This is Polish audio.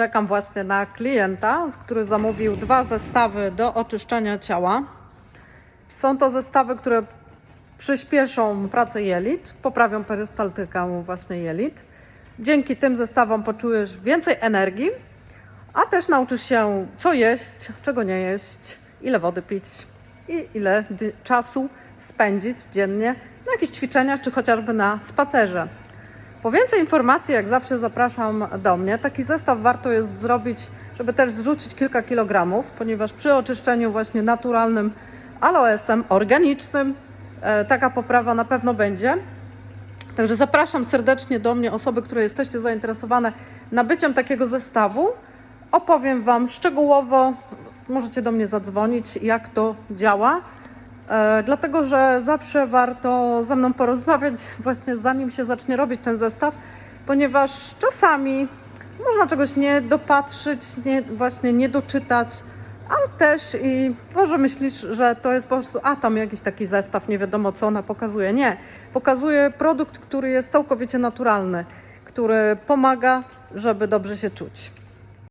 Czekam właśnie na klienta, który zamówił dwa zestawy do oczyszczania ciała. Są to zestawy, które przyspieszą pracę jelit, poprawią perystaltykę własnej jelit. Dzięki tym zestawom poczujesz więcej energii, a też nauczysz się, co jeść, czego nie jeść, ile wody pić i ile czasu spędzić dziennie na jakichś ćwiczeniach, czy chociażby na spacerze. Po więcej informacji, jak zawsze, zapraszam do mnie. Taki zestaw warto jest zrobić, żeby też zrzucić kilka kilogramów, ponieważ przy oczyszczeniu właśnie naturalnym aloesem, organicznym, e, taka poprawa na pewno będzie. Także zapraszam serdecznie do mnie osoby, które jesteście zainteresowane nabyciem takiego zestawu. Opowiem Wam szczegółowo, możecie do mnie zadzwonić, jak to działa. E, dlatego, że zawsze warto ze mną porozmawiać, właśnie zanim się zacznie robić ten zestaw, ponieważ czasami można czegoś nie dopatrzyć, nie, właśnie nie doczytać, ale też i może myślisz, że to jest po prostu, a tam jakiś taki zestaw, nie wiadomo co ona pokazuje. Nie, pokazuje produkt, który jest całkowicie naturalny, który pomaga, żeby dobrze się czuć.